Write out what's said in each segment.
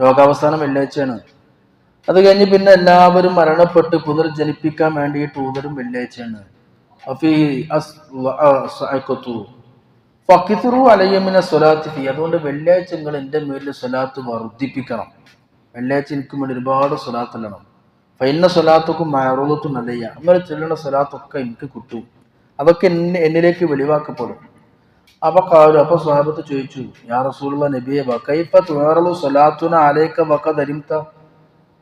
ലോകാവസാനം വെള്ളിയാഴ്ചയാണ്. അത് കഴിഞ്ഞ് പിന്നെ എല്ലാവരും മരണപ്പെട്ട് പുനർജനിപ്പിക്കാൻ വേണ്ടിയിട്ട് ഊതരും വെള്ളിയാഴ്ചയാണ്. ഫക്കിത്തുറു സ്വലാത്ത് ഫീ. അതുകൊണ്ട് വെള്ളിയാഴ്ച നിങ്ങൾ എന്റെ മേലിൽ സ്വലാത്ത് വർദ്ധിപ്പിക്കണം. വെള്ളിയാഴ്ച എനിക്ക് വേണ്ടി ഒരുപാട് സ്വലാത്ത് അല്ലണം ഫൈന സ്വലാത്തൊക്കെ മറൂലത്തും അല്ലയ്യ അങ്ങനെ ചെല്ലുന്ന സ്വലാത്തൊക്കെ എനിക്ക് കിട്ടും. അതൊക്കെ എന്നെ എന്നിലേക്ക് വെളിവാക്കപ്പെടും. അപ്പൊ കാലു അപ്പൊ സ്വാഹബത്ത് ചോദിച്ചു യാ റസൂലുള്ള നബിയെ വക്കൈപ്പ തുറലു സ്വലാത്തുന ആലേക്ക വക്ക ധരിമത്ത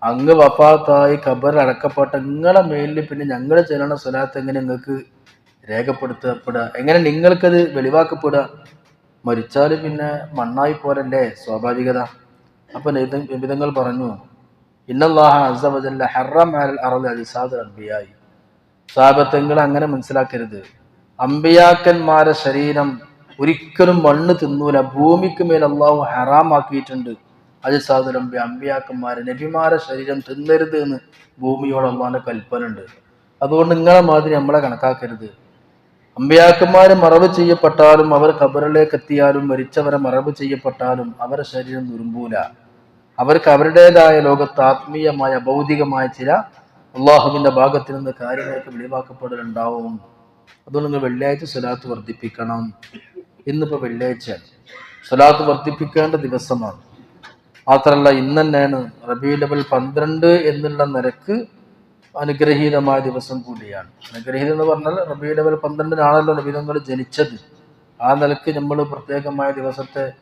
അങ്ങ് വഫാത്തായി ഖബർ അടക്കപ്പെട്ട നിങ്ങളെ മേലിൽ പിന്നെ ഞങ്ങൾ ചെല്ലണ സ്വലാത്ത് എങ്ങനെ നിങ്ങൾക്ക് രേഖപ്പെടുത്തപ്പെടുക? എങ്ങനെ നിങ്ങൾക്കത് വെളിവാക്കപ്പെടുക? മരിച്ചാൽ പിന്നെ മണ്ണായി പോരല്ലേ സ്വാഭാവികത. അപ്പൊ നിബിതങ്ങൾ പറഞ്ഞു ഇന്നല്ലാഹ അസവജല്ല ഹറം അങ്ങനെ മനസ്സിലാക്കരുത്. അമ്പിയാക്കന്മാരെ ശരീരം ഒരിക്കലും മണ്ണ് തിന്നൂല. ഭൂമിക്ക് മേൽ അള്ളാഹു ഹറാമാക്കിയിട്ടുണ്ട്. അത് അമ്പി അമ്പിയാക്കന്മാരെ നബിമാരെ ശരീരം തിന്നരുത് എന്ന് ഭൂമിയോട് അള്ളാന്റെ കൽപ്പന ഉണ്ട് അതുകൊണ്ട് നിങ്ങളെ മാതിരി നമ്മളെ കണക്കാക്കരുത്. അമ്പിയാക്കന്മാര് മറവ് ചെയ്യപ്പെട്ടാലും അവർ ഖബറിലേക്ക് എത്തിയാലും മരിച്ചവരെ മറവ് ചെയ്യപ്പെട്ടാലും അവരുടെ ശരീരം നുരുമ്പൂല അവർക്ക് അവരുടേതായ ലോകത്ത് ആത്മീയമായ ഭൗതികമായ ചില അള്ളാഹുവിന്റെ ഭാഗത്തിൽ നിന്ന് കാര്യങ്ങൾക്ക് വെളിവാക്കപ്പെടലുണ്ടാവും. അതുകൊണ്ട് നിങ്ങൾ വെള്ളിയാഴ്ച സ്വലാത്ത് വർദ്ധിപ്പിക്കണം. ഇന്നിപ്പോ വെള്ളിയാഴ്ചയാണ്. സ്വലാത്ത് വർദ്ധിപ്പിക്കേണ്ട ദിവസമാണ്. മാത്രമല്ല ഇന്ന് തന്നെയാണ് റബി ലെവൽ പന്ത്രണ്ട് എന്നുള്ള നിരക്ക് അനുഗ്രഹീതമായ ദിവസം കൂടിയാണ്. അനുഗ്രഹീതം എന്ന് പറഞ്ഞാൽ റബി ലെവൽ പന്ത്രണ്ടിനാണല്ലോ നബിതങ്ങൾ ജനിച്ചത്. ആ നിലയ്ക്ക് നമ്മൾ പ്രത്യേകമായ ദിവസത്തെ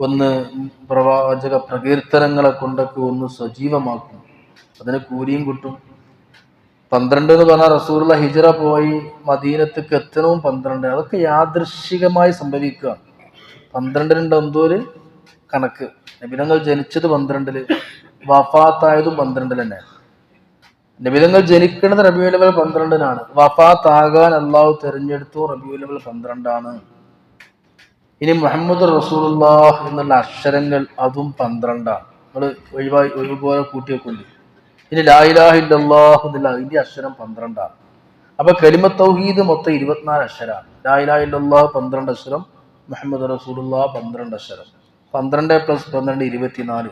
ഒന്ന് പ്രവാചക പ്രകീർത്തനങ്ങളെ കൊണ്ടൊക്കെ ഒന്ന് സജീവമാക്കും. അതിന് കൂലിയും കിട്ടും. പന്ത്രണ്ട് എന്ന് പറഞ്ഞാൽ റസൂറുള്ള ഹിജറ പോയി മദീനത്തേക്ക് എത്തണവും പന്ത്രണ്ട്. അതൊക്കെ യാദൃശികമായി സംഭവിക്കുക. പന്ത്രണ്ടിനുണ്ട് എന്തോ ഒരു കണക്ക്. നബിതങ്ങൾ ജനിച്ചത് പന്ത്രണ്ടിൽ വഫാത്തായതും പന്ത്രണ്ടിൽ തന്നെ. നബിതങ്ങൾ ജനിക്കുന്നത് റബിയു ലെവൽ പന്ത്രണ്ടിനാണ്. വഫാത്താകാൻ അള്ളാഹു തെരഞ്ഞെടുത്തു റബിയു ലെവൽ പന്ത്രണ്ടാണ്. ഇനി മുഹമ്മദ് റസൂലുള്ളാഹ് എന്നുള്ള അക്ഷരങ്ങൾ അതും പന്ത്രണ്ടാണ്. നമ്മൾ ഒഴിവായി ഒഴിവുപോലെ കൂട്ടിയൊക്കെ ഇനി ലായിലാഹില്ലാഹു എന്നുള്ള അതിന്റെ അക്ഷരം പന്ത്രണ്ടാണ്. അപ്പൊ കലിമ തൗഹീദ് മൊത്തം ഇരുപത്തിനാല് അക്ഷരാണ്. ലായിലാഹില്ലാഹ് പന്ത്രണ്ട് അക്ഷരം മുഹമ്മദ് റസൂലുള്ള പന്ത്രണ്ട് അക്ഷരം. പന്ത്രണ്ട് പ്ലസ് പന്ത്രണ്ട് ഇരുപത്തിനാല്.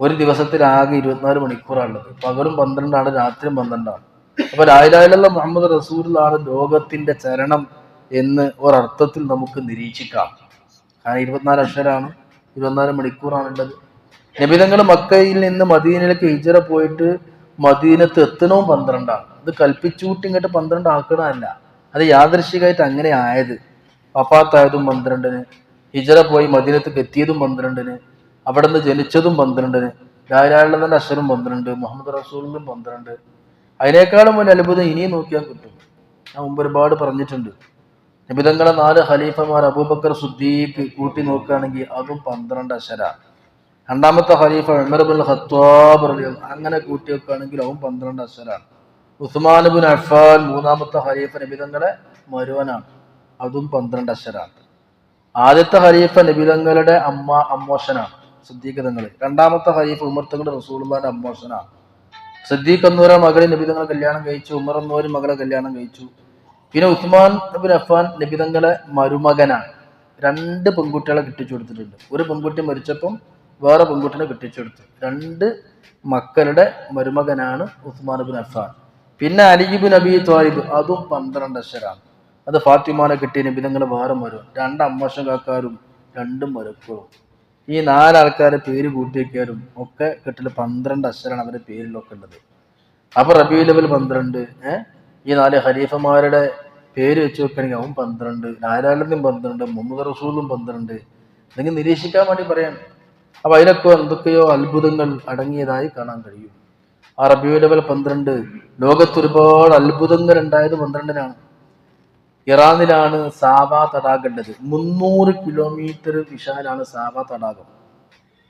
ഒരു ദിവസത്തിൽ ആകെ ഇരുപത്തിനാല് മണിക്കൂറാണുള്ളത് പകലും പന്ത്രണ്ടാണ് രാത്രിയും പന്ത്രണ്ടാണ്. അപ്പൊ ലായിലാഹില്ല മുഹമ്മദ് റസൂലാണ് ലോകത്തിന്റെ ചരണം എന്ന് ഒരർത്ഥത്തിൽ നമുക്ക് നിരീക്ഷിക്കാം. കാരണം ഇരുപത്തിനാല് അക്ഷരമാണ് ഇരുപത്തിനാല് മണിക്കൂറാണുള്ളത് നബിതങ്ങൾ മക്കയിൽ നിന്ന് മദീനയിലേക്ക് ഹിജറ പോയിട്ട് മദീനത്ത് എത്തണവും പന്ത്രണ്ടാണ്. അത് കൽപ്പിച്ചൂട്ടി ഇങ്ങോട്ട് പന്ത്രണ്ട് ആക്കണമല്ല അത് യാദൃശികമായിട്ട് അങ്ങനെ ആയത്. വഫാത്തായതും പന്ത്രണ്ടിന് ഹിജറ പോയി മദീനത്തേക്ക് എത്തിയതും പന്ത്രണ്ടിന് അവിടെ നിന്ന് ജനിച്ചതും പന്ത്രണ്ടിന് ധാരാളത്തിന്റെ അക്ഷരം പന്ത്രണ്ട് മുഹമ്മദ് റസൂലിനും പന്ത്രണ്ട്. അതിനേക്കാളും വലിയ അത്ഭുതം ഇനിയും നോക്കിയാൽ കിട്ടും. ഞാൻ മുമ്പ് ഒരുപാട് പറഞ്ഞിട്ടുണ്ട്. നിബിതങ്ങളെ നാല് ഖലീഫമാർ അബൂബക്കർ സുദ്ദീഖ് കൂട്ടി നോക്കുകയാണെങ്കിൽ അതും പന്ത്രണ്ട് അക്ഷര രണ്ടാമത്തെ ഖലീഫ ഉമർബുൽ ഖത്താബ് അങ്ങനെ കൂട്ടി വെക്കുകയാണെങ്കിൽ അവൻ പന്ത്രണ്ട് ഉസ്മാൻ അഫാൻ അഫ്ഫാൻ മൂന്നാമത്തെ ഖലീഫ നബിതങ്ങളെ മരുവനാണ്. അതും പന്ത്രണ്ട് അസ്വരാണ് ആദ്യത്തെ ഖലീഫ നബിതങ്ങളുടെ അമ്മ അമ്മോഷനാണ് സിദ്ദീഖ് തങ്ങൾ രണ്ടാമത്തെ ഖലീഫ ഉമർ തങ്ങളുടെ റസൂലുള്ളാന്റെ അമ്മോഷനാണ് സിദ്ദീഖ് എന്നൂര മകളെ നബിതങ്ങൾ കല്യാണം കഴിച്ചു. ഉമർ എന്നൂര് മകളെ കല്യാണം കഴിച്ചു. പിന്നെ ഉസ്മാൻ നബിൻ അഫാൻ നബിതങ്ങളെ മരുമകനാണ്. രണ്ട് പെൺകുട്ടികളെ കിട്ടിച്ചു കൊടുത്തിട്ടുണ്ട്. ഒരു പെൺകുട്ടി മരിച്ചപ്പം വേറെ പെൺകുട്ടിനെ കെട്ടിച്ചെടുത്തു. രണ്ട് മക്കളുടെ മരുമകനാണ് ഉസ്മാൻ ബിൻ അഫാൻ പിന്നെ അലിബിൻ അബി ത്വാലിബ് അതും പന്ത്രണ്ട് അക്ഷരാണ്. അത് ഫാത്തിമാനെ കിട്ടിയ നബിതങ്ങൾ വേറെ മരും രണ്ട് അമ്മശകാക്കാരും രണ്ടും മരുക്കളും. ഈ നാലാൾക്കാരെ പേര് കൂട്ടിയേക്കാരും ഒക്കെ കെട്ടിൽ പന്ത്രണ്ട് അക്ഷരാണ് അവരുടെ പേരിലൊക്കെ ഉള്ളത്. അപ്പൊ റബി ലെവൽ പന്ത്രണ്ട് ഈ നാല് ഖലീഫമാരുടെ പേര് വെച്ച് വെക്കണമെങ്കിൽ അവൻ പന്ത്രണ്ട് നാരായണനും പന്ത്രണ്ട് മുഹമ്മദ് റസൂലും പന്ത്രണ്ട്. നിങ്ങൾ നിരീക്ഷിക്കാൻ വേണ്ടി പറയാം? അപ്പൊ അതിലൊക്കെ എന്തൊക്കെയോ അത്ഭുതങ്ങൾ അടങ്ങിയതായി കാണാൻ കഴിയും. ആ റബിയു ലെവൽ പന്ത്രണ്ട്. ലോകത്ത് ഒരുപാട് അത്ഭുതങ്ങൾ ഉണ്ടായത് പന്ത്രണ്ടിനാണ്. ഇറാനിലാണ് സാബ തടാകേണ്ടത് മുന്നൂറ് കിലോമീറ്റർ വിശാലാണ് സാബ തടാകം.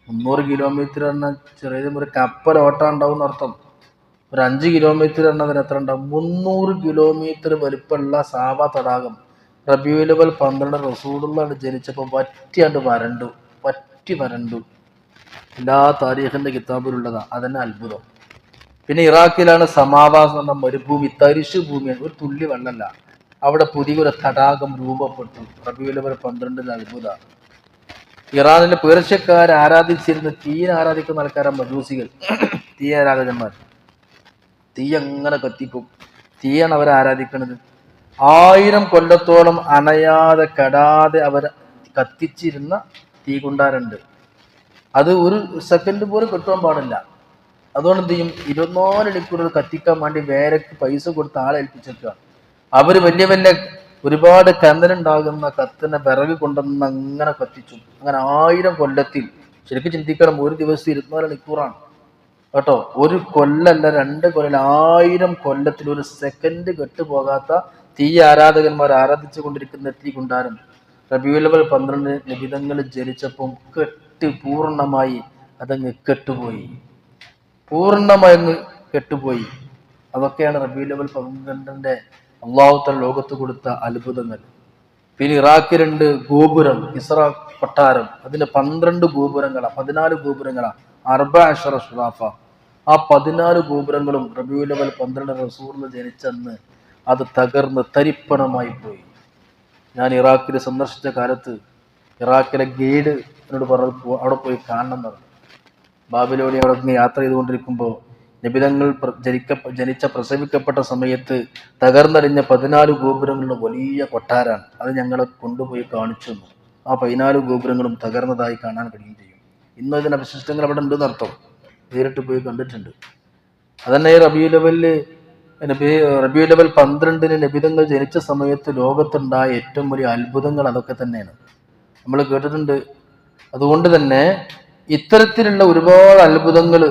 മുന്നൂറ് കിലോമീറ്റർ എന്ന ചെറിയ ഒരു കപ്പൽ ഓട്ടം ഉണ്ടാവും അർത്ഥം. ഒരു അഞ്ച് കിലോമീറ്റർ എന്നതിന് എത്ര ഉണ്ടാവും? മുന്നൂറ് കിലോമീറ്റർ വലുപ്പമുള്ള സാബ തടാകം. റബിയുലബൽ പന്ത്രണ്ട് റസൂഡുള്ളാണ് ജനിച്ചപ്പോൾ പറ്റിയാണ്ട് വരണ്ടു. പറ്റി വരണ്ടു. എല്ലാ താരീഖിന്റെ കിതാബിലുള്ളതാണ് അതന്നെ അത്ഭുതം. പിന്നെ ഇറാഖിലാണ് സമാവാസം എന്ന മരുഭൂമി തരിശു ഭൂമിയാണ് ഒരു തുള്ളി വെള്ളമല്ല അവിടെ പുതിയൊരു തടാകം രൂപപ്പെട്ടു. റബിയുലവർ പന്ത്രണ്ടിൽ അത്ഭുത. ഇറാനിലെ പേർഷ്യക്കാർ ആരാധിച്ചിരുന്ന തീൻ ആരാധിക്കുന്ന ആൾക്കാരാണ് മജൂസികൾ. തീ ആരാധകന്മാർ. തീ അങ്ങനെ കത്തിക്കും തീയാണ് അവർ ആരാധിക്കുന്നത് ആയിരം കൊല്ലത്തോളം അണയാതെ കടാതെ അവർ കത്തിച്ചിരുന്ന തീ കുണ്ടാരുണ്ട് അത് ഒരു സെക്കൻഡ് പോലും കിട്ടാൻ പാടില്ല. അതുകൊണ്ട് എന്ത് ചെയ്യും? ഇരുപത്തിനാല് മണിക്കൂർ കത്തിക്കാൻ വേണ്ടി വേറെ പൈസ കൊടുത്ത് ആളെ ഏൽപ്പിച്ചേക്കുക. അവർ വലിയ വലിയ ഒരുപാട് കന്നലുണ്ടാകുന്ന കത്തിനെ വിറക് കൊണ്ടുവന്ന് അങ്ങനെ കത്തിച്ചു. അങ്ങനെ ആയിരം കൊല്ലത്തിൽ. ശരിക്കും ചിന്തിക്കണം ഒരു ദിവസം ഇരുപത്തിനാല് മണിക്കൂറാണ്. കേട്ടോ ഒരു കൊല്ലല്ല രണ്ട് കൊല്ലം ആയിരം കൊല്ലത്തിൽ ഒരു സെക്കൻഡ് കെട്ടുപോകാത്ത തീ ആരാധകന്മാർ ആരാധിച്ചു കൊണ്ടിരിക്കുന്ന തീ കൊണ്ടാരം റബിയുലവൽ പന്ത്രണ്ട് നിബിതങ്ങൾ ജനിച്ചപ്പം പൂർണമായി അതങ്ങ് കെട്ടുപോയി. പൂർണമായി അങ്ങ് കെട്ടുപോയി. അതൊക്കെയാണ് റബീലവൽ പന്ത്രണ്ടിന്റെ അള്ളാഹുത്ത ലോകത്ത് കൊടുത്ത അത്ഭുതങ്ങൾ. പിന്നെ ഇറാഖിലുണ്ട് ഗോപുരം ഇസ്ര കൊട്ടാരം. അതിന് പന്ത്രണ്ട് ഗോപുരങ്ങളാ പതിനാല് ഗോപുരങ്ങളാ. അർബ അഷറ ഷുറാഫ. ആ പതിനാല് ഗോപുരങ്ങളും റബിയുലവൽ പന്ത്രണ്ട് റസൂറിന് ജനിച്ചെന്ന് അത് തകർന്ന് തരിപ്പണമായി പോയി. ഞാൻ ഇറാഖിൽ സന്ദർശിച്ച കാലത്ത് ഇറാഖിലെ ഗൈഡ് എന്നോട് പറഞ്ഞു "പോ- അവിടെ പോയി കാണണം എന്ന് പറഞ്ഞു. ബാബിലോണി അവിടെ നിന്ന് യാത്ര ചെയ്തുകൊണ്ടിരിക്കുമ്പോൾ നിബിതങ്ങൾ ജനിക്ക ജനിച്ച പ്രസവിക്കപ്പെട്ട സമയത്ത് തകർന്നടിഞ്ഞ പതിനാല് ഗോപുരങ്ങളുടെ വലിയ കൊട്ടാരാണ്. അത് ഞങ്ങളെ കൊണ്ടുപോയി കാണിച്ചു തന്നു. ആ പതിനാല് ഗോപുരങ്ങളും തകർന്നതായി കാണാൻ കഴിയും ചെയ്യും. ഇന്നും ഇതിന് അവശിഷ്ടങ്ങൾ അവിടെ ഉണ്ടെന്ന് അർത്ഥം. നേരിട്ട് പോയി കണ്ടിട്ടുണ്ട്. അതന്നെ റബിയു ലെവലിൽ നബി റബിയു ലെവൽ പന്ത്രണ്ടിന് നബിതങ്ങൾ ജനിച്ച സമയത്ത് ലോകത്തുണ്ടായ ഏറ്റവും വലിയ അത്ഭുതങ്ങൾ അതൊക്കെ തന്നെയാണ്. നമ്മൾ കേട്ടിട്ടുണ്ട് അതുകൊണ്ട് തന്നെ ഇത്തരത്തിലുള്ള ഒരുപാട് അത്ഭുതങ്ങൾ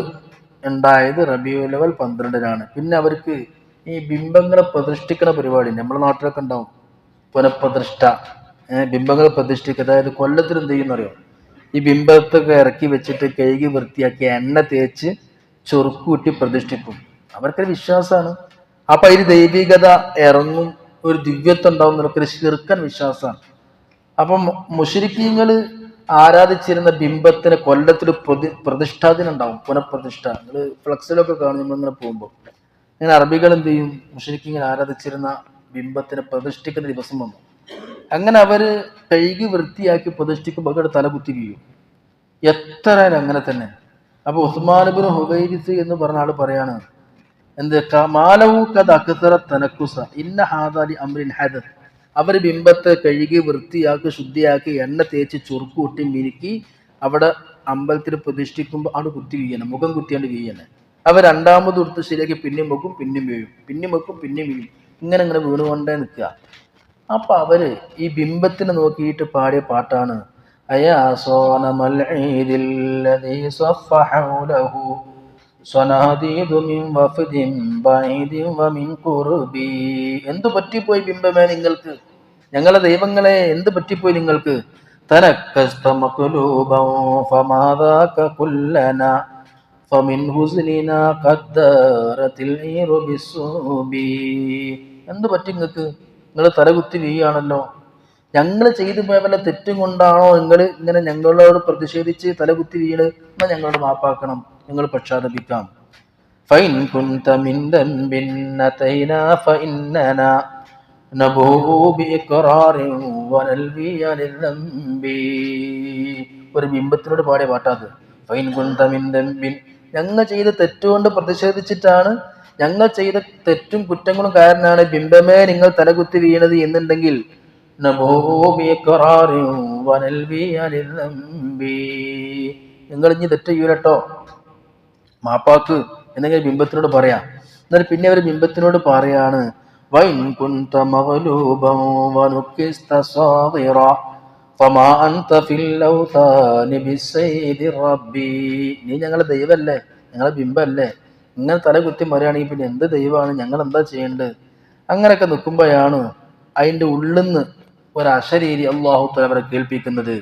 ഉണ്ടായത് റബിയു ലെവൽ പന്ത്രണ്ടിനാണ്. പിന്നെ അവർക്ക് ഈ ബിംബങ്ങളെ പ്രതിഷ്ഠിക്കുന്ന പരിപാടി നമ്മുടെ നാട്ടിലൊക്കെ ഉണ്ടാവും. പുനഃപ്രതിഷ്ഠ. ബിംബങ്ങളെ പ്രതിഷ്ഠിക്കുക. അതായത് കൊല്ലത്തിൽ എന്ത് ചെയ്യുന്ന അറിയോ? ഈ ബിംബത്തൊക്കെ ഇറക്കി വെച്ചിട്ട് കഴുകി വൃത്തിയാക്കി എണ്ണ തേച്ച് ചൊറുക്കൂട്ടി പ്രതിഷ്ഠിക്കും. അവർക്കൊരു വിശ്വാസമാണ്. അപ്പൊ അതിൽ ദൈവികത ഇറങ്ങും. ഒരു ദിവ്യത്വം ഉണ്ടാവും. എന്നൊക്കെ ശിർക്കൻ വിശ്വാസമാണ്. അപ്പം മുഷരിക്കീങ്ങൾ ആരാധിച്ചിരുന്ന ബിംബത്തിന് കൊല്ലത്തിൽ പ്രതി പ്രതിഷ്ഠാദിനം ഉണ്ടാവും പുനഃപ്രതിഷ്ഠ. നിങ്ങൾ ഫ്ലക്സിലൊക്കെ കാണും നമ്മളിങ്ങനെ പോകുമ്പോൾ ഇങ്ങനെ അറബികൾ എന്ത് ചെയ്യും? മുഷരിക്കിങ്ങനെ ആരാധിച്ചിരുന്ന ബിംബത്തിന് പ്രതിഷ്ഠിക്കുന്ന ദിവസം വന്നു. അങ്ങനെ അവർ കഴുകി വൃത്തിയാക്കി പ്രതിഷ്ഠിക്കുമ്പോൾ അവരുടെ തല കുത്തി വീഴും. എത്ര അങ്ങനെ തന്നെ. അപ്പൊ ഉസ്മാനബിൻ ഹുബൈരിസ് എന്ന് പറഞ്ഞ ആൾ പറയാണ് എന്ത് മാലവു കഥ അക്സറ തനക്കുസ ഇന്ന ഹാദാലി അമ്രിൻ ഹദർ അവർ ബിംബത്തെ കഴുകി വൃത്തിയാക്കി ശുദ്ധിയാക്കി എണ്ണ തേച്ച് ചൊറുക്കൂട്ടി കൂട്ടി മിനുക്കി അവിടെ അമ്പലത്തിൽ പ്രതിഷ്ഠിക്കുമ്പോൾ അവിടെ കുത്തി വീഴണം. മുഖം കുത്തിയാണ്ട് വീഴണം. അവർ രണ്ടാമത് ഉടുത്ത് ശരിയാക്കി പിന്നെയും വെക്കും പിന്നെയും വീഴും. പിന്നെയും വെക്കും പിന്നെയും വീഴും. ഇങ്ങനെ ഇങ്ങനെ വീണുകൊണ്ടേ നിൽക്കുക. അപ്പൊ അവർ ഈ ബിംബത്തിനെ നോക്കിയിട്ട് പാടിയ പാട്ടാണ് അയാ സോനമൽ മിൻ വഫദിൻ വമിൻ ഖുർബി എന്ത് പറ്റിപ്പോയി ബിംബമേ നിങ്ങൾക്ക്? ഞങ്ങളെ ദൈവങ്ങളെ എന്ത് പറ്റിപ്പോയി നിങ്ങൾക്ക്? ഈറു ബിസ്സുബി. എന്ത് പറ്റി നിങ്ങൾക്ക്? നിങ്ങൾ തലകുത്തി വീയാണല്ലോ ഞങ്ങൾ ചെയ്തു പോയ വല്ല തെറ്റും കൊണ്ടാണോ നിങ്ങൾ ഇങ്ങനെ ഞങ്ങളോട് പ്രതിഷേധിച്ച് തലകുത്തി വീണ്? എന്നാൽ ഞങ്ങളോട് മാപ്പാക്കണം. ഞങ്ങൾ പക്ഷാതപിക്കാം ഫൈൻ ഒരു ബിംബത്തിനോട് പാടിയ പാട്ടാത്. ഫൈൻ കുന്ത ഞങ്ങൾ ചെയ്ത തെറ്റുകൊണ്ട് പ്രതിഷേധിച്ചിട്ടാണ് ഞങ്ങൾ ചെയ്ത തെറ്റും കുറ്റങ്ങളും കാരണമാണ് ബിംബമേ നിങ്ങൾ തലകുത്തി വീണത് എന്നുണ്ടെങ്കിൽ നിങ്ങൾ ഇനി തെറ്റ് ചെയ്യൂലട്ടോ. മാപ്പാക്ക് എന്നെങ്കിലും ബിംബത്തിനോട് പറയാം. എന്നാൽ പിന്നെ അവർ ബിംബത്തിനോട് പറയാണ് നീ ഞങ്ങളെ ദൈവല്ലേ ഞങ്ങളെ ബിംബല്ലേ. ഇങ്ങനെ തല കുത്തി മറിയാണെങ്കിൽ പിന്നെ എന്ത് ദൈവമാണ് ഞങ്ങൾ എന്താ ചെയ്യേണ്ടത്? അങ്ങനെയൊക്കെ നിൽക്കുമ്പോഴാണ് അതിന്റെ ഉള്ളിന്ന് ഒരു അശരീരി അള്ളാഹു തല അവരെ കേൾപ്പിക്കുന്നത്.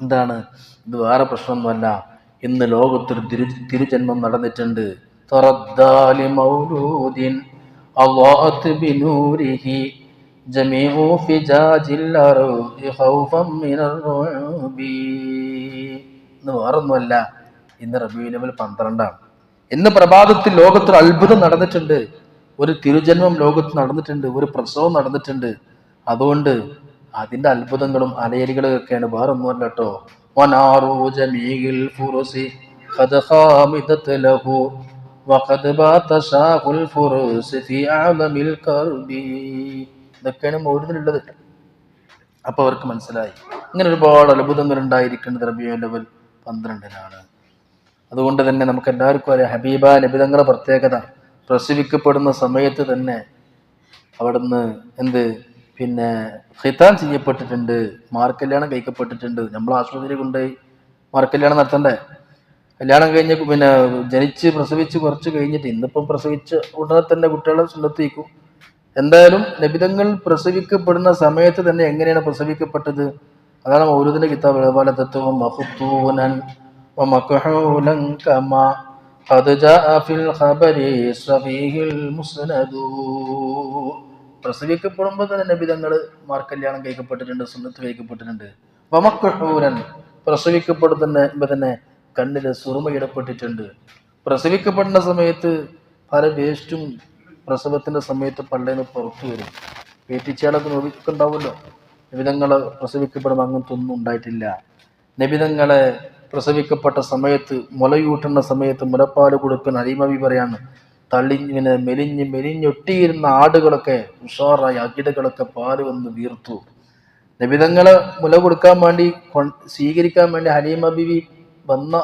എന്താണ്? ഇത് വേറെ പ്രശ്നമൊന്നുമല്ല. ഇന്ന് ലോകത്തൊരു തിരു തിരുജന്മം നടന്നിട്ടുണ്ട്. ഇന്ന് വേറൊന്നുമല്ല ഇന്ന് അവൽ പന്ത്രണ്ടാണ് ഇന്ന് പ്രഭാതത്തിൽ ലോകത്തിൽ അത്ഭുതം നടന്നിട്ടുണ്ട്. ഒരു തിരുജന്മം ലോകത്ത് നടന്നിട്ടുണ്ട് ഒരു പ്രസവം നടന്നിട്ടുണ്ട്. അതുകൊണ്ട് അതിന്റെ അത്ഭുതങ്ങളും അലയലികളും ഒക്കെയാണ് വേറൊന്നുമല്ല കേട്ടോ. വനാറു جميع الفرس قد خامدت له وقد بات ഷാഹുൽ الفرس ഫി അഅലമിൽ الكرب. ഇതൊക്കെയാണ് മൗലിദിലുള്ളത് അപ്പൊ അവർക്ക് മനസ്സിലായി. ഇങ്ങനെ ഒരുപാട് അത്ഭുതങ്ങൾ ഉണ്ടായിരിക്കുന്നത് റബിയോ ലെവൽ പന്ത്രണ്ടിനാണ്. അതുകൊണ്ട് തന്നെ നമുക്ക് എല്ലാവർക്കും അറിയാം ഹബീബ നബിതങ്ങളുടെ പ്രത്യേകത. പ്രസവിക്കപ്പെടുന്ന സമയത്ത് തന്നെ അവിടുന്ന് എന്ത് പിന്നെ ഹിതാൻ ചെയ്യപ്പെട്ടിട്ടുണ്ട് മാർക്കല്യാണം കഴിക്കപ്പെട്ടിട്ടുണ്ട് നമ്മൾ ആശുപത്രി കൊണ്ടുപോയി മാർക്കല്യാണം നടത്തണ്ടേ കല്യാണം കഴിഞ്ഞ് പിന്നെ ജനിച്ച് പ്രസവിച്ച് കുറച്ച് കഴിഞ്ഞിട്ട് ഇന്നിപ്പം പ്രസവിച്ച് ഉടനെ തന്നെ കുട്ടികളെ സുന്നത്തിക്കും എന്തായാലും നബിതങ്ങൾ പ്രസവിക്കപ്പെടുന്ന സമയത്ത് തന്നെ എങ്ങനെയാണ് പ്രസവിക്കപ്പെട്ടത് അതാണ് മൗലൂദിന്റെ കിതാബ് അതുപോലെ തത്വം മഹ്തൂനൻ ومكحولا كما قد جاء في الخبر الصحيح المسند പ്രസവിക്കപ്പെടുമ്പോൾ തന്നെ നബിതങ്ങൾ മാർക്കല്യാണം കഴിക്കപ്പെട്ടിട്ടുണ്ട് സുന്നത്ത് കഴിക്കപ്പെട്ടിട്ടുണ്ട്. വമക്കുഹൂരൻ പ്രസവിക്കപ്പെടുന്ന തന്നെ കണ്ണിൽ സുറുമയിടപ്പെട്ടിട്ടുണ്ട് പ്രസവിക്കപ്പെടുന്ന സമയത്ത് പല വേസ്റ്റും പ്രസവത്തിന്റെ സമയത്ത് പള്ളേന്ന് പുറത്തു വരും. പേറ്റിച്ചാലൊക്കെ നോക്കിയൊക്കെ ഉണ്ടാവുമല്ലോ നബിതങ്ങൾ പ്രസവിക്കപ്പെടുമ്പോൾ അങ്ങനത്തെ ഒന്നും ഉണ്ടായിട്ടില്ല നബിതങ്ങളെ പ്രസവിക്കപ്പെട്ട സമയത്ത് മുലയൂട്ടുന്ന സമയത്ത് മുലപ്പാൽ കൊടുക്കുന്ന അരിമവി പറയാണ് തള്ളിങ്ങനെ മെലിഞ്ഞ് മെലിഞ്ഞൊട്ടിയിരുന്ന ആടുകളൊക്കെ ഉഷാറായി അകിടുകളൊക്കെ പാൽ വന്ന് വീർത്തു. നബിതങ്ങളെ മുല കൊടുക്കാൻ വേണ്ടി സ്വീകരിക്കാൻ വേണ്ടി ഹലീമ ബിവി വന്ന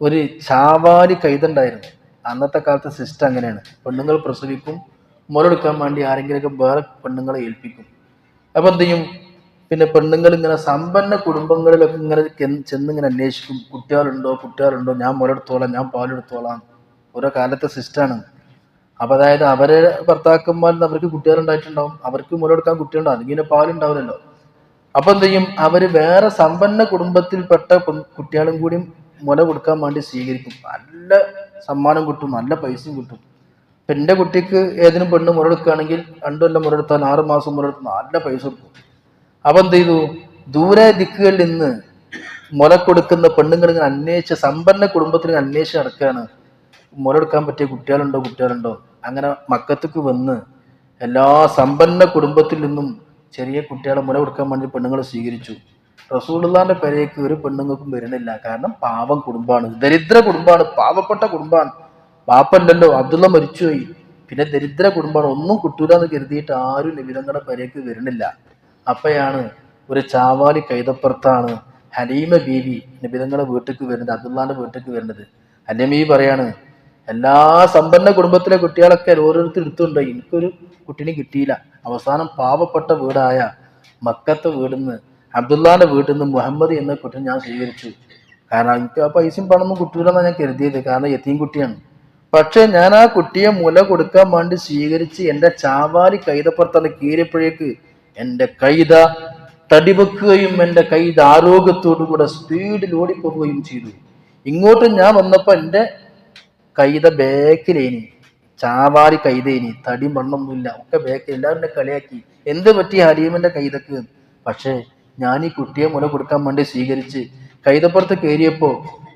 ഒരു ചാവാലി കൈതുണ്ടായിരുന്നു. അന്നത്തെ കാലത്തെ സിസ്റ്റം അങ്ങനെയാണ്. പെണ്ണുങ്ങൾ പ്രസവിക്കും മുലെടുക്കാൻ വേണ്ടി ആരെങ്കിലുമൊക്കെ വേറെ പെണ്ണുങ്ങളെ ഏൽപ്പിക്കും. അപ്പൊ എന്ത് ചെയ്യും? പിന്നെ പെണ്ണുങ്ങൾ ഇങ്ങനെ സമ്പന്ന കുടുംബങ്ങളിലൊക്കെ ഇങ്ങനെ ചെന്ന് ഇങ്ങനെ അന്വേഷിക്കും. കുട്ടികളുണ്ടോ? കുട്ടികളുണ്ടോ? ഞാൻ മുലെടുത്തോളാം ഞാൻ പാലെടുത്തോളാം ഓരോ കാലത്തെ സിസ്റ്റാണ് അപ്പൊ അതായത് അവരെ ഭർത്താക്കന്മാരിൽ അവർക്ക് കുട്ടികളുണ്ടായിട്ടുണ്ടാവും. അവർക്ക് മുലെടുക്കാൻ കുട്ടികളുണ്ടാവും. ഇങ്ങനെ പാലുണ്ടാവില്ലല്ലോ. അപ്പൊ എന്ത് ചെയ്യും? അവർ വേറെ സമ്പന്ന കുടുംബത്തിൽപ്പെട്ട കുട്ടികളും കൂടി മുല കൊടുക്കാൻ വേണ്ടി സ്വീകരിക്കും. നല്ല സമ്മാനം കിട്ടും. നല്ല പൈസയും കിട്ടും. ഇപ്പൊ എന്റെ കുട്ടിക്ക് ഏതിനും പെണ്ണ് മുറെടുക്കുകയാണെങ്കിൽ രണ്ടു കൊല്ലം മുറെടുത്താൽ ആറ് മാസം മുറെടുത്ത് നല്ല പൈസ കൊടുക്കും. അപ്പൊ എന്ത് ചെയ്തു? ദൂരെ ദിക്കുകളിൽ നിന്ന് മുല കൊടുക്കുന്ന പെണ്ണുങ്ങൾ ഇങ്ങനെ അന്വേഷിച്ച് സമ്പന്ന കുടുംബത്തിന് അന്വേഷിച്ച് നടക്കുകയാണ്. മുലെടുക്കാൻ പറ്റിയ കുട്ടികളുണ്ടോ കുട്ടികളുണ്ടോ? അങ്ങനെ മക്കത്തേക്ക് വന്ന് എല്ലാ സമ്പന്ന കുടുംബത്തിൽ നിന്നും ചെറിയ കുട്ടികളെ മുല കൊടുക്കാൻ വേണ്ടി പെണ്ണുങ്ങൾ സ്വീകരിച്ചു. റസൂലുള്ളാന്റെ പേരേക്ക് ഒരു പെണ്ണുങ്ങൾക്കും വരണില്ല കാരണം പാവം കുടുംബമാണ്. ദരിദ്ര കുടുംബമാണ്. പാവപ്പെട്ട കുടുംബമാണ്. പാപ്പല്ലല്ലോ അബ്ദുള്ള മരിച്ചുപോയി. പിന്നെ ദരിദ്ര കുടുംബമാണ്. ഒന്നും കിട്ടൂലെന്ന് കരുതിയിട്ട് ആരും നിബിതങ്ങളുടെ പേരേക്ക് വരണില്ല അപ്പയാണ് ഒരു ചാവാലി കൈതപ്പുറത്താണ് ഹലീമ ബീവി നിബിതങ്ങളുടെ വീട്ടിലേക്ക് വരുന്നത് അബ്ദുള്ളാന്റെ വീട്ടിലേക്ക് വരുന്നത്. ഹലീമ പറയാണ് എല്ലാ സമ്പന്ന കുടുംബത്തിലെ കുട്ടികളൊക്കെ ഓരോരുത്തർ എടുത്തുണ്ട് എനിക്കൊരു കുട്ടീനെ കിട്ടിയില്ല. അവസാനം പാവപ്പെട്ട വീടായ മക്കത്തെ വീടിന്ന് അബ്ദുള്ളാന്റെ വീട്ടിൽ നിന്ന് മുഹമ്മദ് എന്ന കുട്ടി ഞാൻ സ്വീകരിച്ചു. കാരണം എനിക്ക് ആ പൈസയും പണമൊന്നും കിട്ടൂലെന്നാണ് ഞാൻ കരുതിയത്. കാരണം എത്തിയും കുട്ടിയാണ്. പക്ഷേ ഞാൻ ആ കുട്ടിയെ മുല കൊടുക്കാൻ വേണ്ടി സ്വീകരിച്ച് എന്റെ ചാവാലി കൈതപ്പുറത്താണ് കീറിയപ്പോഴേക്ക് എന്റെ കൈത തടിവെക്കുകയും എന്റെ കൈത ആരോഗ്യത്തോടുകൂടെ സ്പീഡിൽ ഓടിപ്പോവുകയും ചെയ്തു. ഇങ്ങോട്ട് ഞാൻ വന്നപ്പോൾ എന്റെ കൈത ബേക്കിലേനി. ചാവാരി കൈതേനി. തടി മണ്ണൊന്നുമില്ല. ഒക്കെ ബേക്കിൽ എല്ലാവരും കളിയാക്കി. എന്ത് പറ്റി ഹലീമിന്റെ കൈതക്ക്? പക്ഷേ ഞാൻ ഈ കുട്ടിയെ മുല കൊടുക്കാൻ വേണ്ടി സ്വീകരിച്ച് കൈതപ്പുറത്ത് കയറിയപ്പോ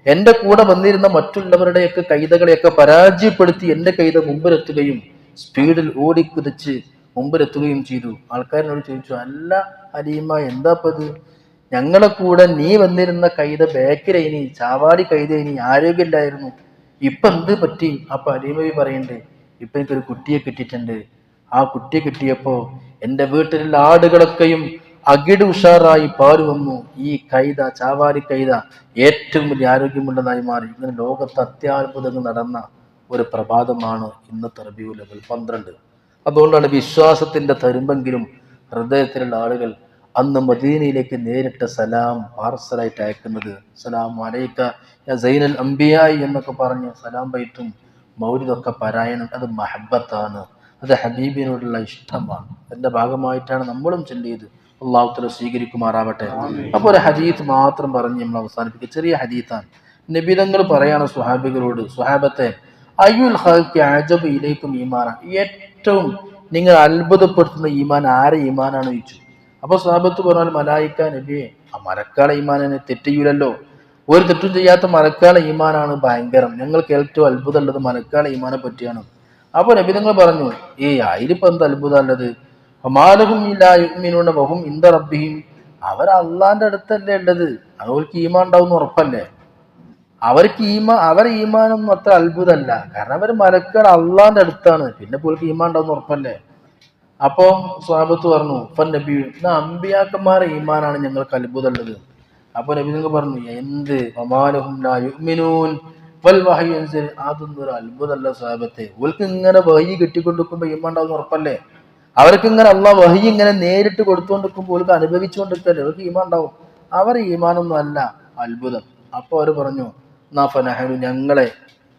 എന്റെ കൂടെ വന്നിരുന്ന മറ്റുള്ളവരുടെയൊക്കെ കൈതകളെയൊക്കെ പരാജയപ്പെടുത്തി എന്റെ കൈത മുമ്പിലെത്തുകയും സ്പീഡിൽ ഓടിക്കുതിച്ച് മുമ്പിലെത്തുകയും ചെയ്തു. ആൾക്കാരിനോട് ചോദിച്ചു അല്ല ഹലീമ എന്താപ്പത് ഞങ്ങളെ കൂടെ നീ വന്നിരുന്ന കൈത ബേക്കിലേനി. ചാവാടി കൈതേനി. ആരോഗ്യമില്ലായിരുന്നു. ഇപ്പൊ എന്ത് പറ്റി? അപ്പൊ അലീമവി പറയണ്ടേ ഇപ്പൊ എനിക്കൊരു കുട്ടിയെ കിട്ടിയിട്ടുണ്ട്. ആ കുട്ടിയെ കിട്ടിയപ്പോ എന്റെ വീട്ടിലുള്ള ആടുകളൊക്കെയും അകിട് ഉഷാറായി പാൽ വന്നു. ഈ കൈത ചാവാരി കൈത ഏറ്റവും വലിയ ആരോഗ്യമുള്ളതായി മാറി. ഇങ്ങനെ ലോകത്ത് അത്യാത്ഭുതങ്ങൾ നടന്ന ഒരു പ്രഭാതമാണ് ഇന്നത്തെ റബിയു പന്ത്രണ്ട്. അതുകൊണ്ടാണ് വിശ്വാസത്തിന്റെ തരുമ്പെങ്കിലും ഹൃദയത്തിലുള്ള ആളുകൾ അന്ന് മദീനയിലേക്ക് നേരിട്ട് സലാം പാർസലായിട്ട് അയക്കുന്നത് സലാം അലൈക്ക സൈനൽ അംബിയായി എന്നൊക്കെ പറഞ്ഞ് സലാം ബൈറ്റും മൗലിദൊക്കെ പാരായണം. അത് മഹബത്താണ്. അത് ഹബീബിനോടുള്ള ഇഷ്ടമാണ്. അതിന്റെ ഭാഗമായിട്ടാണ് നമ്മളും ചൊല്ലിയത് അള്ളാഹുത്തല സ്വീകരിക്കുമാറാവട്ടെ. അപ്പോൾ ഒരു ഹദീത്ത് മാത്രം പറഞ്ഞ് നമ്മൾ അവസാനിപ്പിക്കുക. ചെറിയ ഹദീത്താണ് നിബിതങ്ങൾ പറയാണ് സുഹാബികളോട് സുഹാബത്തെ അയ്യുൽ ഹൽക്ക് ഇലേക്കും ഈമാന. ഏറ്റവും നിങ്ങൾ അത്ഭുതപ്പെടുത്തുന്ന ഈമാൻ ആരെ ഈമാനാണ് ചോദിച്ചു? അപ്പൊ സാബത്ത് പറഞ്ഞാൽ മലായിക്ക നബിയെ ആ മരക്കാളെ ഈമാനെ തെറ്റിയൂലല്ലോ. ഒരു തെറ്റും ചെയ്യാത്ത മരക്കാളെ ഈമാനാണ് ഭയങ്കരം. ഞങ്ങൾക്ക് ഏറ്റവും അത്ഭുതമുള്ളത് മരക്കാളെ ഈമാനെ പറ്റിയാണ്. അപ്പൊ നബി നിങ്ങൾ പറഞ്ഞു ഏ അതിലിപ്പോ എന്ത് അത്ഭുതം ഉള്ളത് മാലഹും ഇല്ലാ ബഹും ഇന്ത റബ്ബിയും അവർ അള്ളാന്റെ അടുത്തല്ലേ ഉള്ളത്. അവർക്ക് ഈമാൻ ഉണ്ടാവും ഉറപ്പല്ലേ? അവർക്ക് ഈമാ അവർ ഈമാനൊന്നും അത്ര അത്ഭുതമല്ല. കാരണം അവർ മരക്കാൾ അള്ളാന്റെ അടുത്താണ്. പിന്നെ പോലും ഈമാൻ ഉണ്ടാവും ഉറപ്പല്ലേ? അപ്പോ സ്വാബത്ത് പറഞ്ഞു ഇപ്പൊ നബി എന്നാ അമ്പിയാക്കന്മാരെ ഈമാനാണ് ഞങ്ങൾക്ക് അത്ഭുതമുള്ളത് അപ്പൊ നബി നിങ്ങൾ പറഞ്ഞു എന്ത്? അതൊന്നും ഒരു അത്ഭുതമല്ല സ്വാബത്തെ ഓൽക്ക് ഇങ്ങനെ വഹി കെട്ടിക്കൊണ്ടിരിക്കുമ്പോ ഈമാണ്ടാവുന്ന ഉറപ്പല്ലേ? അവർക്ക് ഇങ്ങനെ അല്ല വഹി ഇങ്ങനെ നേരിട്ട് കൊടുത്തുകൊണ്ടിരിക്കുമ്പോൾ ഓൽക്ക് അനുഭവിച്ചുകൊണ്ടിരിക്കല്ലേ അവർക്ക് ഈമാണ്ടാവും അവർ ഈമാനൊന്നും അല്ല. അത്ഭുതം. അപ്പൊ അവർ പറഞ്ഞു നാഫനഹനു ഞങ്ങളെ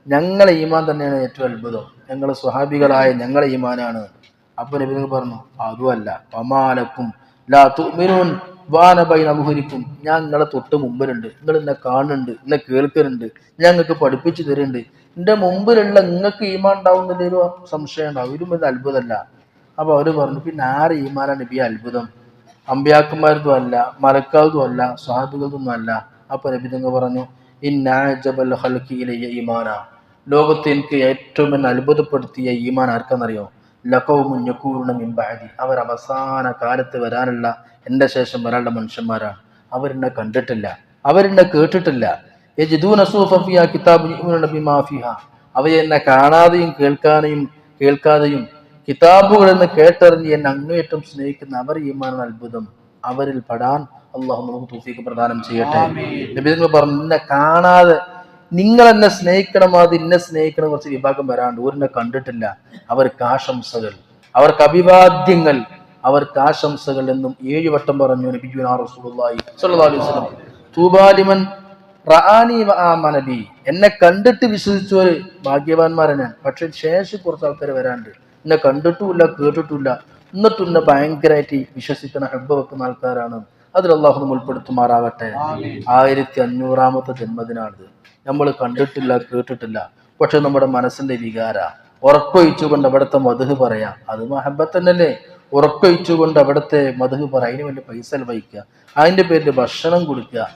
ഞങ്ങളെ ഈമാൻ തന്നെയാണ് ഏറ്റവും അത്ഭുതം. ഞങ്ങളെ സ്വഹാബികളായ ഞങ്ങളെ ഈമാനാണ്. അപ്പൊ നബി പറഞ്ഞു അതുമല്ല പമാലക്കും ലാ തുമിനൂൻ വാനബൈൻ നബുഹരിക്കും ഞാൻ നിങ്ങളെ തൊട്ട് മുമ്പിലുണ്ട്. നിങ്ങൾ എന്നെ കാണുന്നുണ്ട് എന്നെ കേൾക്കുന്നുണ്ട് നിങ്ങൾക്ക് പഠിപ്പിച്ചു തരുന്നുണ്ട്. എന്റെ മുമ്പിലുള്ള നിങ്ങൾക്ക് ഈമാൻ ഉണ്ടാവുന്നതിലൊരു സംശയം ഉണ്ടാവും. ഇതും ഇത് അത്ഭുതമല്ല. അപ്പൊ അവർ പറഞ്ഞു പിന്നെ ആരെ ഈമാനാണ് നബി അത്ഭുതം? അമ്പ്യാക്കന്മാരതും അല്ല മലക്കാതും അല്ല സ്വാബികളതൊന്നും അല്ല. അപ്പൊ നബി നിങ്ങൾ പറഞ്ഞു ഇന്നാജബൽ ഹൽക്കിയിലെ ഈമാന. ലോകത്ത് എനിക്ക് ഏറ്റവും എന്നെ അത്ഭുതപ്പെടുത്തിയ ഈമാൻ ആർക്കെന്നറിയോ? ലക്കവും അവർ അവസാന കാലത്ത് വരാനുള്ള എന്റെ ശേഷം വരാനുള്ള മനുഷ്യന്മാരാണ്. അവരെന്നെ കണ്ടിട്ടില്ല. അവരെന്നെ കേട്ടിട്ടില്ല. യജിദൂന സൂഫിയ കിതാബ് അവയെ എന്നെ കാണാതെയും കേൾക്കാനെയും കേൾക്കാതെയും കിതാബുകളിൽ നിന്ന് കേട്ടറിഞ്ഞ് എന്നെ അങ്ങേയറ്റം സ്നേഹിക്കുന്ന അവർ ഈമാനാണ് അത്ഭുതം. അവരിൽ പെടാൻ അള്ളാഹു നമുക്ക് തൂഫീക്ക് പ്രദാനം ചെയ്യട്ടെ. നബി പറഞ്ഞു എന്നെ കാണാതെ നിങ്ങൾ എന്നെ സ്നേഹിക്കണം അത് ഇന്നെ സ്നേഹിക്കണം കുറച്ച് വിഭാഗം വരാണ്ട്. ഊരിനെ കണ്ടിട്ടില്ല. അവർക്ക് ആശംസകൾ. അവർക്ക് അഭിവാദ്യങ്ങൾ. അവർക്ക് ആശംസകൾ എന്നും ഏഴ് വട്ടം പറഞ്ഞു തൂബാലിമൻ ആമനബി എന്നെ കണ്ടിട്ട് വിശ്വസിച്ചവര് ഭാഗ്യവാന്മാരാണ് പക്ഷെ ശേഷം കുറച്ച് ആൾക്കാർ വരാണ്ട്. എന്നെ കണ്ടിട്ടുമില്ല കേട്ടിട്ടില്ല എന്നിട്ടും എന്നെ ഭയങ്കരമായിട്ട് വിശ്വസിക്കുന്ന ഹെബ് വെക്കുന്ന ആൾക്കാരാണ്. അതിൽ അള്ളാഹു ഉൾപ്പെടുത്തുമാറാകട്ടെ. ആയിരത്തി അഞ്ഞൂറാമത്തെ ജന്മദിനാണിത്. നമ്മൾ കണ്ടിട്ടില്ല കേട്ടിട്ടില്ല. പക്ഷെ നമ്മുടെ മനസ്സിന്റെ വികാര. ഉറക്കൊഴിച്ചുകൊണ്ട് അവിടുത്തെ മധുഹ് പറയാം. അത് മഹബത്ത് തന്നെയല്ലേ. ഉറക്കൊഴിച്ചുകൊണ്ട് അവിടുത്തെ മധുഹ് പറയാം. അതിന് വേണ്ടി പൈസ ചെലവഴിക്കുക. അതിന്റെ പേരിൽ ഭക്ഷണം കൊടുക്കുക.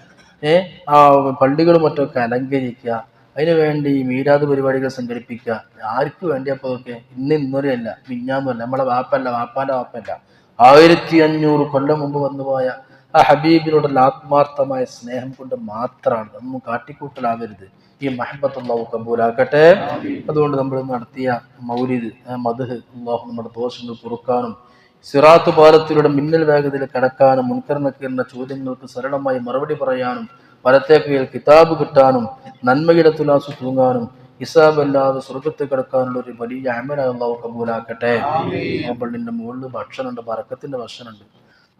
ഏർ ആ പള്ളികളും മറ്റൊക്കെ അലങ്കരിക്കുക. അതിനു വേണ്ടി മീരാത് പരിപാടികൾ സംഘടിപ്പിക്കുക. ആർക്ക് വേണ്ടി അപ്പൊ അതൊക്കെ? ഇന്ന് ഇന്നൊരല്ല മിഞ്ഞാന്നല്ല നമ്മളെ വാപ്പല്ല വാപ്പാന്റെ വാപ്പല്ല. ആയിരത്തി അഞ്ഞൂറ് കൊല്ലം മുമ്പ് വന്നുപോയ ആ ഹബീബിനോടുള്ള ആത്മാർത്ഥമായ സ്നേഹം കൊണ്ട് മാത്രമാണ്. ഒന്നും കാട്ടിക്കൂട്ടലാവരുത്. ഈ മഹബത്ത് അള്ളാഹു കബൂലാക്കട്ടെ. അതുകൊണ്ട് നമ്മൾ നടത്തിയ മൗലിദ് മധുഹ് അള്ളാഹു നമ്മുടെ ദോഷങ്ങൾ പൊറുക്കാനും സിറാത്ത് പാലത്തിലൂടെ മിന്നൽ വേഗതയിൽ കടക്കാനും മുൻകരണക്കേറിന ചോദ്യങ്ങൾക്ക് സരളമായി മറുപടി പറയാനും വലത്തേക്കയിൽ കിതാബ് കിട്ടാനും നന്മയുടെ തുലാസ് തൂങ്ങാനും ഇസാബല്ലാതെ സ്വർഗത്ത് കിടക്കാനുള്ള ഒരു വലിയ അമലായി അള്ളാഹു കബൂലാക്കട്ടെ. ആ പള്ളിന്റെ മുകളിൽ ഭക്ഷണമുണ്ട് പറക്കത്തിന്റെ ഭക്ഷണമുണ്ട്.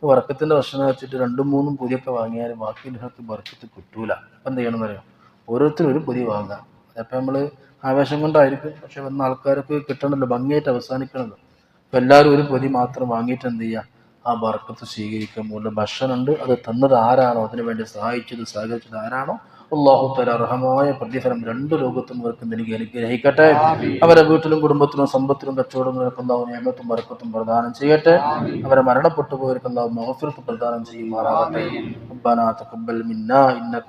ബറക്കത്തിന്റെ ഭക്ഷണം വെച്ചിട്ട് രണ്ടും മൂന്നും പൊതിയൊക്കെ വാങ്ങിയാൽ ബാക്കി നിങ്ങൾക്ക് വർക്കത്ത് കിട്ടൂല. അപ്പൊ എന്ത് ചെയ്യണം എന്നറിയാം? ഓരോരുത്തരും ഒരു പൊതി വാങ്ങുക. അതപ്പോൾ നമ്മൾ ആവേശം കൊണ്ടായിരിക്കും. പക്ഷെ വന്ന ആൾക്കാർക്ക് കിട്ടണമല്ലോ ഭംഗിയായിട്ട് അവസാനിക്കണമല്ലോ അപ്പോൾ എല്ലാവരും ഒരു പൊതി മാത്രം വാങ്ങിയിട്ട് എന്ത് ചെയ്യുക? ആ ബർക്കത്ത് സ്വീകരിക്കാൻ മൂല ഭക്ഷണമുണ്ട് അത് തന്നത് ആരാണോ? അതിനു വേണ്ടി സഹായിച്ചത് സഹകരിച്ചത് ആരാണോ? അള്ളാഹു തല അർഹമായ പ്രതിഫലം രണ്ട് ലോകത്തും അവർക്ക് നൽകി അനുഗ്രഹിക്കട്ടെ അവരെ വീട്ടിലും കുടുംബത്തിലും സമ്പത്തിലും കച്ചവടങ്ങളിലും അള്ളാഹു നിയമത്തും ബർക്കത്തും പ്രദാനം ചെയ്യട്ടെ അവരെ മരണപ്പെട്ടു പോയവർക്ക് അള്ളാഹു മഹഫിറത്ത് പ്രദാനം ചെയ്യുമാറാകട്ടെ ربنا تقبل منا انك